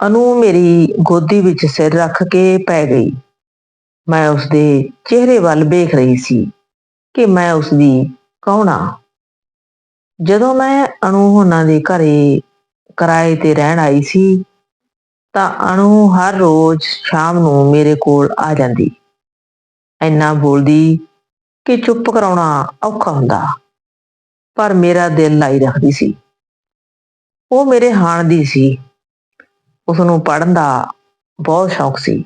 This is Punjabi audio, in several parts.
ਅਨੂ ਮੇਰੀ ਗੋਦੀ ਵਿੱਚ ਸਿਰ ਰੱਖ ਕੇ ਪੈ ਗਈ। ਮੈਂ ਉਸਦੇ ਚਿਹਰੇ ਵੱਲ ਵੇਖ ਰਹੀ ਸੀ ਕਿ ਮੈਂ ਉਸਦੀ ਕੌਣਾ ਜਦੋਂ ਮੈਂ ਅਨੂ ਹੋਣਾ ਦੇ ਘਰੇ ਕਿਰਾਏ ਤੇ ਰਹਿਣ ਆਈ ਸੀ, ਤਾਂ ਅਨੂ ਹਰ ਰੋਜ਼ ਸ਼ਾਮ ਨੂੰ ਮੇਰੇ ਕੋਲ ਆ ਜਾਂਦੀ। ਇੰਨਾ ਬੋਲਦੀ ਕਿ ਚੁੱਪ ਕਰਾਉਣਾ ਔਖਾ ਹੁੰਦਾ, ਪਰ ਮੇਰਾ ਦਿਲ ਲਾਈ ਰੱਖਦੀ ਸੀ। ਉਹ ਮੇਰੇ ਹਾਣ ਦੀ ਸੀ। ਉਸ ਨੂੰ ਪੜਨ ਦਾ ਬਹੁਤ ਸ਼ੌਕ ਸੀ।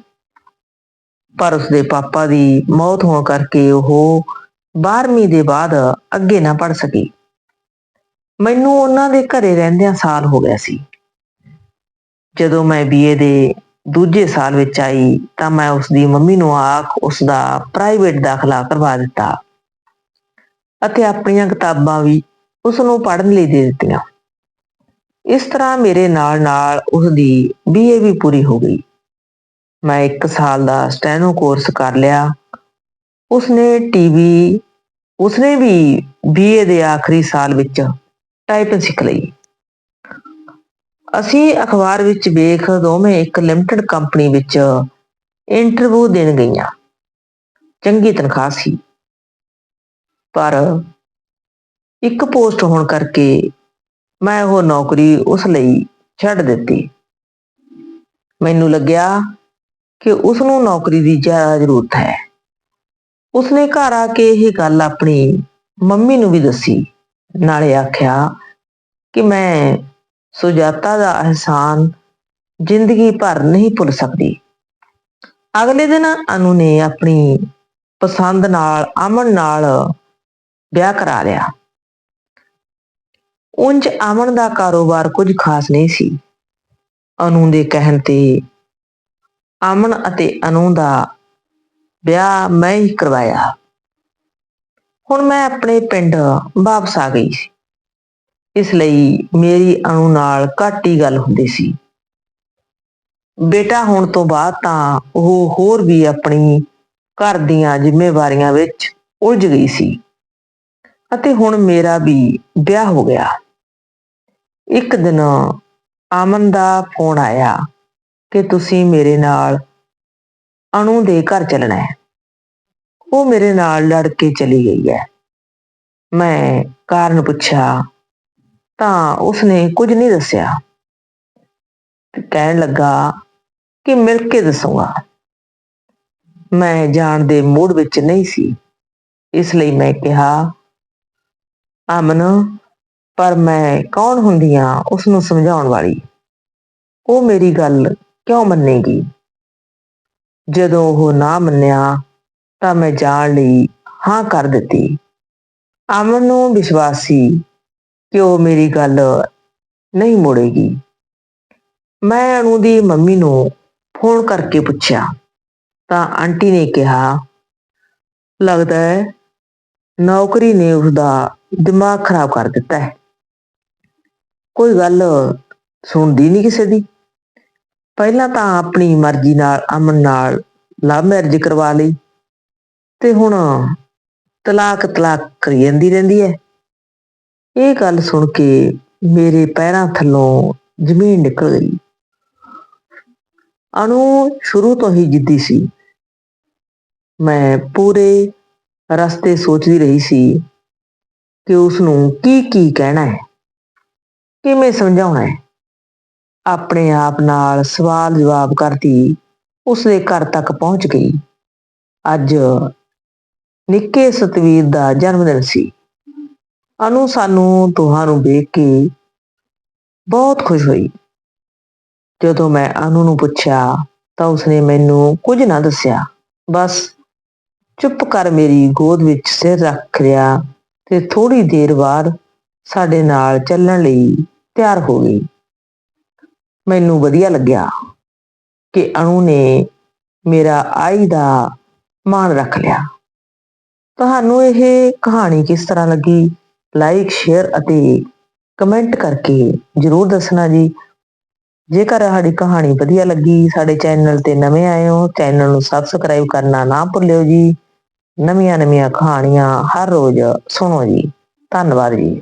ਪਰ ਉਸਦੇ ਪਾਪਾ ਦੀ ਮੌਤ ਹੋਣ ਕਰਕੇ ਉਹ 12ਵੀਂ ਦੇ ਬਾਅਦ ਅੱਗੇ ਨਾ ਪੜ ਸਕੀ। ਮੈਨੂੰ ਉਹਨਾਂ ਦੇ ਘਰੇ ਰਹਿੰਦਿਆਂ ਸਾਲ ਹੋ ਗਿਆ ਸੀ। ਜਦੋਂ ਮੈਂ ਬੀਏ ਦੇ ਦੂਜੇ ਸਾਲ ਵਿੱਚ ਆਈ ਤਾਂ ਮੈਂ ਉਸ ਦੀ ਮੰਮੀ ਨੂੰ ਆਖ ਉਸ ਦਾ ਪ੍ਰਾਈਵੇਟ ਦਾਖਲਾ ਕਰਵਾ ਦਿੱਤਾ ਅਤੇ ਆਪਣੀਆਂ ਕਿਤਾਬਾਂ ਵੀ ਉਸ ਨੂੰ ਪੜ੍ਹਨ ਲਈ ਦੇ ਦਿੱਤੀਆਂ। ਇਸ ਤਰ੍ਹਾਂ ਮੇਰੇ ਨਾਲ ਨਾਲ ਉਸ ਦੀ ਬੀਏ ਵੀ ਪੂਰੀ ਹੋ ਗਈ। ਮੈਂ 1 ਸਾਲ ਦਾ ਸਟੈਨੋ ਕੋਰਸ ਕਰ ਲਿਆ। ਉਸਨੇ ਟੀਵੀ ਉਸਨੇ ਵੀ ਬੀਏ ਦੇ ਆਖਰੀ ਸਾਲ ਵਿੱਚ ਟਾਈਪਿੰਗ ਸਿੱਖ ਲਈ। ਅਸੀਂ ਅਖਬਾਰ ਵਿੱਚ ਵੇਖ ਦੋਵੇਂ ਇੱਕ ਲਿਮਟਿਡ ਕੰਪਨੀ ਵਿੱਚ ਇੰਟਰਵਿਊ ਦੇਣ ਗਈਆਂ। ਚੰਗੀ ਤਨਖਾਹ ਸੀ। ਪਰ ਇੱਕ ਪੋਸਟ ਹੋਣ ਕਰਕੇ ਮੈਂ ਉਹ ਨੌਕਰੀ ਉਸ ਲਈ ਛੱਡ ਦਿੱਤੀ। ਮੈਨੂੰ ਲੱਗਿਆ ਕਿ ਉਸ ਨੂੰ ਨੌਕਰੀ ਦੀ ਜ਼ਿਆਦਾ ਜ਼ਰੂਰਤ ਹੈ। ਉਸਨੇ ਘਰ ਆ ਕੇ ਇਹ ਗੱਲ ਆਪਣੀ ਮੰਮੀ ਨੂੰ ਵੀ ਦੱਸੀ। ਨਾਲੇ ਆਖਿਆ ਕਿ ਮੈਂ ਸੁਜਾਤਾ ਦਾ ਅਹਿਸਾਨ ਜ਼ਿੰਦਗੀ ਭਰ ਨਹੀਂ ਭੁੱਲ ਸਕਦੀ। ਅਗਲੇ ਦਿਨ ਅਨੂ ਨੇ ਆਪਣੀ ਪਸੰਦ ਨਾਲ ਅਮਨ ਨਾਲ ਵਿਆਹ ਕਰਾ ਲਿਆ। ਉਂਝ ਅਮਨ ਦਾ ਕਾਰੋਬਾਰ ਕੁਝ ਖਾਸ ਨਹੀਂ ਸੀ। ਅਨੂ ਦੇ ਕਹਿਣ ਤੇ ਅਮਨ ਅਤੇ ਅਨੂ ਦਾ ਵਿਆਹ ਮੈਂ ਹੀ ਕਰਵਾਇਆ। ਹੁਣ ਮੈਂ ਆਪਣੇ ਪਿੰਡ ਵਾਪਸ ਆ ਗਈ ਸੀ। ਇਸ ਲਈ ਮੇਰੀ ਅਣੂ ਨਾਲ ਘੱਟ ਹੀ ਗੱਲ ਹੁੰਦੀ ਸੀ। ਬੇਟਾ ਹੋਣ ਤੋਂ ਬਾਅਦ ਤਾਂ ਉਹ ਹੋਰ ਵੀ ਆਪਣੀ ਘਰ ਦੀਆਂ ਜ਼ਿੰਮੇਵਾਰੀਆਂ ਵਿੱਚ ਉਲਝ ਗਈ ਸੀ। ਅਤੇ ਹੁਣ ਮੇਰਾ ਵੀ ਵਿਆਹ ਹੋ ਗਿਆ। ਇੱਕ ਦਿਨ ਅਮਨ ਦਾ ਫੋਨ ਆਇਆ ਕਿ ਤੁਸੀਂ ਮੇਰੇ ਨਾਲ ਅਣੂ ਦੇ ਘਰ ਚੱਲਣਾ ਹੈ। ਉਹ ਮੇਰੇ ਨਾਲ ਲੜ ਕੇ ਚਲੀ ਗਈ ਹੈ। ਮੈਂ ਕਾਰਨ ਪੁੱਛਿਆ, ਤਾਂ ਉਸਨੇ ਕੁਝ ਨਹੀਂ ਦੱਸਿਆ। ਕਹਿਣ ਲੱਗਾ ਕਿ ਮਿਲ ਕੇ ਦੱਸੂਗਾ। ਮੈਂ ਜਾਣ ਦੇ ਮੂਡ ਵਿੱਚ ਨਹੀਂ ਸੀ। ਇਸ ਲਈ ਮੈਂ ਕਿਹਾ ਅਮਨ ਪਰ ਮੈਂ ਕੌਣ ਹੁੰਦੀ ਆ ਉਸ ਨੂੰ ਸਮਝਾਉਣ ਵਾਲੀ? ਉਹ ਮੇਰੀ ਗੱਲ ਕਿਉਂ ਮੰਨੇਗੀ? ਜਦੋਂ ਉਹ ਨਾ ਮੰਨਿਆ ਤਾਂ ਮੈਂ ਜਾਣ ਲਈ ਹਾਂ ਕਰ ਦਿੱਤੀ। ਅਮਨ ਨੂੰ ਵਿਸ਼ਵਾਸ ਸੀ ਕਿ ਉਹ ਮੇਰੀ ਗੱਲ ਨਹੀਂ ਮੋੜੇਗੀ। ਮੈਂ ਅਨੂ ਦੀ ਮੰਮੀ ਨੂੰ ਫੋਨ ਕਰਕੇ ਪੁੱਛਿਆ, ਤਾਂ ਆਂਟੀ ਨੇ ਕਿਹਾ, ਲੱਗਦਾ ਹੈ ਨੌਕਰੀ ਨੇ ਉਸਦਾ ਦਿਮਾਗ ਖਰਾਬ ਕਰ ਦਿੱਤਾ ਹੈ। ਕੋਈ ਗੱਲ ਸੁਣਦੀ ਨਹੀਂ ਕਿਸੇ ਦੀ। ਪਹਿਲਾਂ ਤਾਂ ਆਪਣੀ ਮਰਜ਼ੀ ਨਾਲ, ਅਮਨ ਨਾਲ ਲਵ ਮੈਰਿਜ ਕਰਵਾ ਲਈ। ਤੇ ਹੁਣ ਤਲਾਕ ਤਲਾਕ ਕਰੀ ਜਾਂਦੀ ਰਹਿੰਦੀ ਹੈ। ਇਹ ਗੱਲ ਸੁਣ ਕੇ ਮੇਰੇ ਪੈਰਾਂ ਥੱਲੋਂ ਜ਼ਮੀਨ ਨਿਕਲ ਗਈ। ਅਣੂ ਸ਼ੁਰੂ ਤੋਂ ਹੀ ਜਿੱਦੀ ਸੀ। ਮੈਂ ਪੂਰੇ ਰਸਤੇ ਸੋਚਦੀ ਰਹੀ ਸੀ ਕਿ ਉਸ ਨੂੰ ਕੀ ਕੀ ਕਹਿਣਾ ਹੈ। ਕਿਵੇਂ ਸਮਝਾਉਣਾ ਹੈ? ਆਪਣੇ ਆਪ ਨਾਲ ਸਵਾਲ ਜਵਾਬ ਕਰਦੀ ਉਸਦੇ ਘਰ ਤੱਕ ਪਹੁੰਚ ਗਈ। ਅੱਜ ਨਿੱਕੇ ਸਤਵੀਰ ਦਾ ਜਨਮ ਦਿਨ ਸੀ। ਅਨੂ ਸਾਨੂੰ ਦੋਹਾਂ ਨੂੰ ਵੇਖ ਕੇ ਬਹੁਤ ਖੁਸ਼ ਹੋਈ। ਜਦੋਂ ਮੈਂ ਅਨੂ ਨੂੰ ਪੁੱਛਿਆ ਤਾਂ ਉਸਨੇ ਮੈਨੂੰ ਕੁਝ ਨਾ ਦੱਸਿਆ। ਬਸ ਚੁੱਪ ਕਰ ਮੇਰੀ ਗੋਦ ਵਿੱਚ ਸਿਰ ਰੱਖ ਲਿਆ ਤੇ ਥੋੜੀ ਦੇਰ ਬਾਅਦ ਸਾਡੇ ਨਾਲ ਚੱਲਣ ਲਈ ਤਿਆਰ ਹੋ ਗਈ। ਮੈਨੂੰ ਵਧੀਆ ਲੱਗਿਆ ਕਿ ਅਣੂ ਨੇ ਮੇਰਾ ਆਈ ਦਾ ਮਾਣ ਰੱਖ ਲਿਆ। ਤੁਹਾਨੂੰ ਇਹ ਕਹਾਣੀ ਕਿਸ ਤਰ੍ਹਾਂ ਲੱਗੀ? ਲਾਈਕ ਸ਼ੇਅਰ ਅਤੇ ਕਮੈਂਟ ਕਰਕੇ ਜਰੂਰ ਦੱਸਣਾ ਜੀ। ਜੇਕਰ ਸਾਡੀ ਕਹਾਣੀ ਵਧੀਆ ਲੱਗੀ, ਸਾਡੇ ਚੈਨਲ ਤੇ ਨਵੇਂ ਆਏ ਹੋ, ਚੈਨਲ ਨੂੰ ਸਬਸਕ੍ਰਾਈਬ ਕਰਨਾ ਨਾ ਭੁੱਲਿਓ ਜੀ। ਨਵੀਆਂ ਨਵੀਆਂ ਕਹਾਣੀਆਂ ਹਰ ਰੋਜ਼ ਸੁਣੋ ਜੀ। ਧੰਨਵਾਦ ਜੀ।